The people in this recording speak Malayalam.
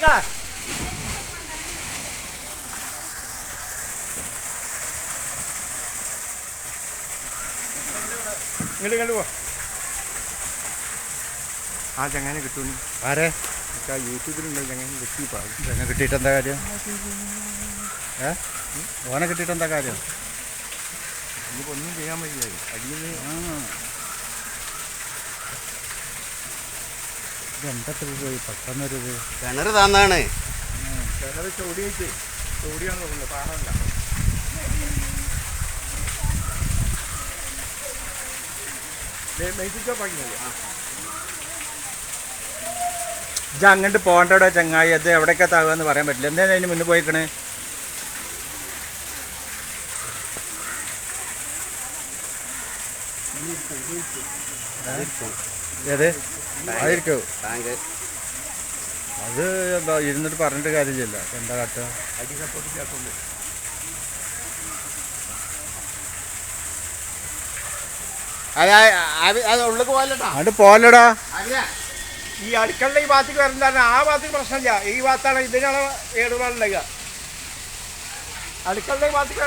പോയിക്കാ ഇങ്ങോട്ട് ഇങ്ങോട്ട് പോ. ആ ചങ്ങനെ കിട്ടൂനി ആരെ? ആ യൂട്യൂബിലുണ്ട് ചങ്ങനെ കിട്ടി ചങ്ങ കിട്ടിയിട്ട് എന്താ കാര്യം? ഏ? ഓനെ കിട്ടിയിട്ട് എന്താ കാര്യം? ഇനിയിപ്പോൾ ഒന്നും ചെയ്യാൻ പറ്റില്ല. അടിയിൽ ഇതെന്താ പോയി പെട്ടെന്നൊരു ഇത്. കിണർ താന്നാണ്. കിണർ ചോടിയിട്ട് ചോടിയാന്ന് തോന്നുന്നു പാടല്ല മെയ്സിച്ചോ പണിയില്ല ഇത് അങ്ങോട്ട് പോകണ്ടോ ചങ്ങായി. അത് എവിടെയൊക്കെ താകുമെന്ന് പറയാൻ പറ്റില്ല. എന്താ അതിന് മുന്നേ പോയിക്കണേ? ഏത്? ആയിരിക്കോ. അത് എന്താ ഇരുന്നിട്ട് പറഞ്ഞിട്ട് കാര്യമില്ല എന്താ കാട്ടുക അത് പോലടാ ഈ അടുക്കളുടെ ഈ ഭാഗത്തേക്ക് വരുന്നതാണ് ആ ഭാഗത്തേക്ക് പ്രശ്നമില്ല. ഈ ഭാഗത്താണ് ഇതിനാണ് ഏടുപാടുണ്ടാകുക അടുക്കളുടെ ഈ ഭാഗത്തേക്ക്